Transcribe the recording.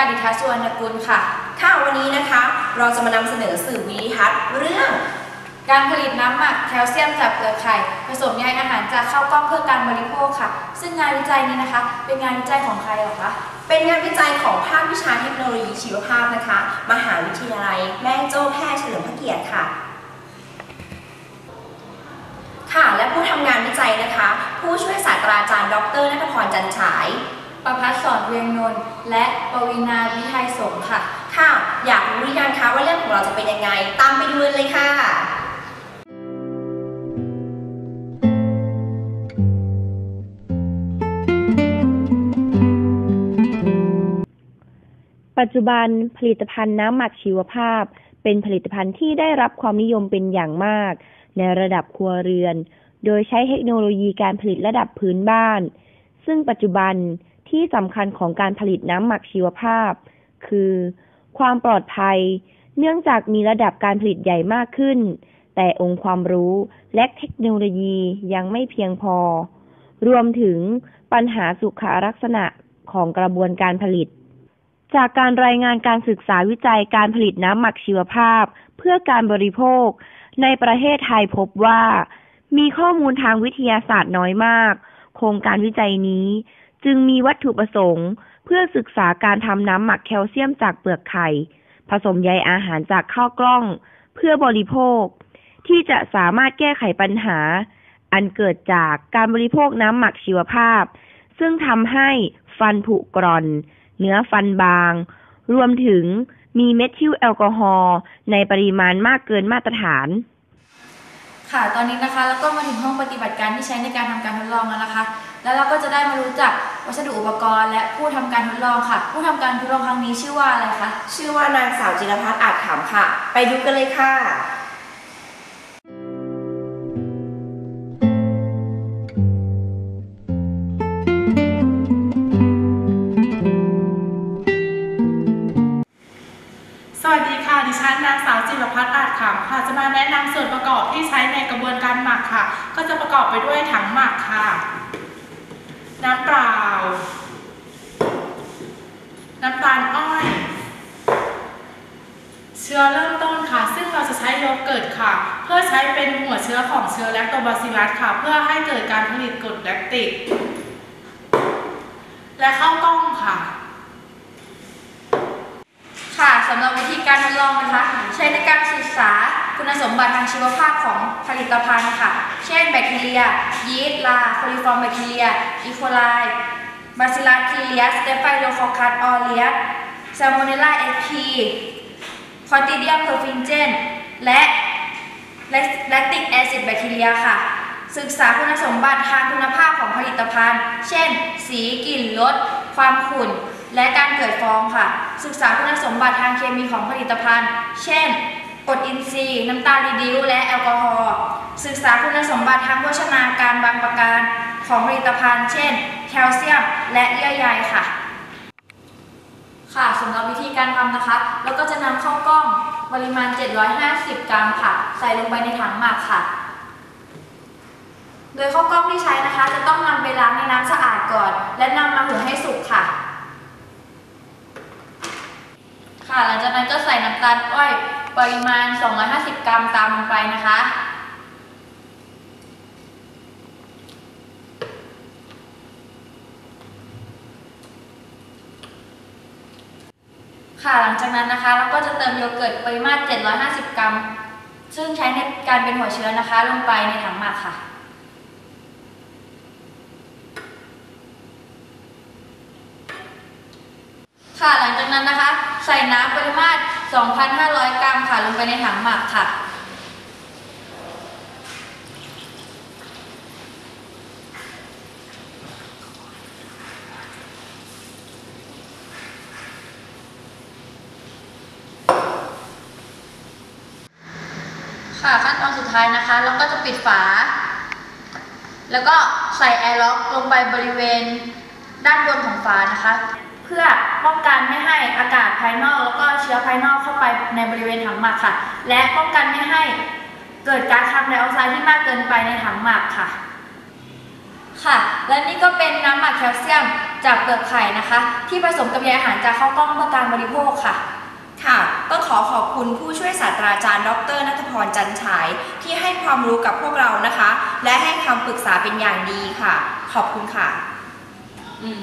รณกุลค่ะ ค่ะวันนี้นะคะ เราจะมานำเสนอสื่อวิดีทัศน์เรื่องการผลิตน้ำหมักแคลเซียมจากเปลือกไข่ผสมใยอาหารจากข้าวกล้องเพื่อการบริโภคค่ะ ซึ่งงานวิจัยนี้นะคะ เป็นงานวิจัยของใครหรอคะเป็นงานวิจัยของภาควิชาเทคโนโลยีชีวภาพนะคะ มหาวิทยาลัย แม่โจ้แพทย์เฉลิมพระเกียรติค่ะ ค่ะและผู้ทำงานวิจัยนะคะ ผู้ช่วยศาสตราจารย์ ดรนัทพรจันฉาย ประพัฒสอนเวียงนนท์และปวีนาวิไทยสงค่ะ ค่ะ อยากรู้หรือยังคะว่าเรื่องของเราจะเป็นยังไง ตามไปดูเลยค่ะปัจจุบันผลิตภัณฑ์น้ำหมักชีวภาพ เป็นผลิตภัณฑ์ที่ได้รับความนิยมเป็นอย่างมาก ในระดับครัวเรือน โดยใช้เทคโนโลยีการผลิตระดับพื้นบ้าน ซึ่งปัจจุบัน ที่สำคัญของการผลิตน้ำหมักชีวภาพ คือ ความปลอดภัย เนื่องจากมีระดับการผลิตใหญ่มากขึ้น แต่องค์ความรู้และเทคโนโลยียังไม่เพียงพอ รวมถึงปัญหาสุขลักษณะของกระบวนการผลิต จากการรายงานการศึกษาวิจัยการผลิตน้ำหมักชีวภาพ เพื่อการบริโภค ในประเทศไทยพบว่า มีข้อมูลทางวิทยาศาสตร์น้อยมาก โครงการวิจัยนี้ จึงมีวัตถุประสงค์ เพื่อศึกษาการทำน้ำหมักแคลเซียมจากเปลือกไข่ ผสมใยอาหารจากข้าวกล้อง เพื่อบริโภค ที่จะสามารถแก้ไขปัญหา อันเกิดจากการบริโภคน้ำหมักชีวภาพ ซึ่งทำให้ฟันผุกร่อน เนื้อฟันบาง รวมถึงมีเมทิลแอลกอฮอล์ในปริมาณมากเกินมาตรฐาน ค่ะ ตอนนี้นะคะ แล้วก็มาถึงห้องปฏิบัติการที่ใช้ในการทำการทดลองแล้วนะคะ แล้วเราก็จะได้มารู้จักวัสดุอุปกรณ์ และผู้ทำการทดลองค่ะ ผู้ทำการทดลองครั้งนี้ชื่อว่าอะไรคะ ชื่อว่านางสาวจิรพัฒน์อาจขำค่ะ ไปดูกันเลยค่ะสวัสดีค่ะดิฉันนางสาวจิรพัฒน์อาจขำค่ะ จะมาแนะนำส่วนประกอบที่ใช้ในกระบวนการหมักค่ะ ก็จะประกอบไปด้วยถังหมักค่ะ น้ำเปล่า น้ำตาลอ้อย เชื้อเริ่มต้นค่ะ ซึ่งเราจะใช้โยเกิร์ตค่ะ เพื่อใช้เป็นหัวเชื้อของเชื้อแลคโตบาซิลัสค่ะ เพื่อให้เกิดการผลิตกรดแลคติก และข้าวกล้องค่ะ ค่ะสำหรับวิธีการทดลองนะคะ ใช้ในการศึกษา คุณสมบัติทางชีวภาพของผลิตภัณฑ์ค่ะ เช่นแบคทีเรีย ยีสต์ ลา โคลิฟอร์มแบคทีเรีย อีโคไลบาซิลัสคีเลียสเตฟไฟโลคอคัสออเลียสซาโมเนลลาเอพีคอติเดียมเพอร์ฟินเจน และแลคติกแอซิดแบคทีเรียค่ะ ศึกษาคุณสมบัติทางคุณภาพของผลิตภัณฑ์ เช่น สีกลิ่น รส ความขุ่น และการเกิดฟองค่ะ ศึกษาคุณสมบัติทางเคมีของผลิตภัณฑ์ เช่น กรดอินทรีย์น้ำตาลรีดิวและแอลกอฮอล์ศึกษาคุณสมบัติทางโภชนาการบางประการของผลิตภัณฑ์ เช่น แคลเซียม และเยื่อใยค่ะ ค่ะสำหรับวิธีการทำนะคะ เราก็จะนำข้าวกล้องปริมาณ 750 กรัมค่ะ ใส่ลงไปในถังหมักค่ะ โดยข้าวกล้องที่ใช้นะคะ จะต้องนำไปล้างในน้ำสะอาดก่อน และนำมาหุงให้สุกค่ะ ค่ะหลังจากนั้นก็ใส่น้ำตาลอ้อยปริมาณ 250 กรัมตามลงไปนะคะ ค่ะหลังจากนั้นนะคะเราก็จะเติมโยเกิร์ตปริมาตร 750 กรัม ซึ่งใช้ในการเป็นหัวเชื้อนะคะ ลงไปในถังหมักค่ะ ค่ะหลังจาก นั้นนะคะ ใส่น้ำปริมาตร 2,500 กรัมค่ะลงไปในถังหมักค่ะ ค่ะขั้นตอนสุดท้ายนะคะ เราก็จะปิดฝา แล้วก็ใส่แอร์ล็อกลงไปบริเวณด้านบนของฝานะคะ เพื่อ ป้องกันไม่ให้อากาศภายนอกแล้วก็เชื้อภายนอกเข้าไปในบริเวณถังหมักค่ะ และป้องกันไม่ให้เกิดก๊าซคาร์บอนไดออกไซด์ที่มากเกินไปในถังหมักค่ะ ค่ะ และนี่ก็เป็นน้ำหมักแคลเซียมจากเปลือกไข่นะคะ ที่ผสมกับใยอาหารจากข้าวกล้องเพื่อการบริโภคค่ะค่ะต้องขอขอบคุณผู้ช่วยศาสตราจารย์ ดรนัทพรจันฉาย ที่ให้ความรู้กับพวกเรานะคะ และให้คำปรึกษาเป็นอย่างดีค่ะ ขอบคุณค่ะอืม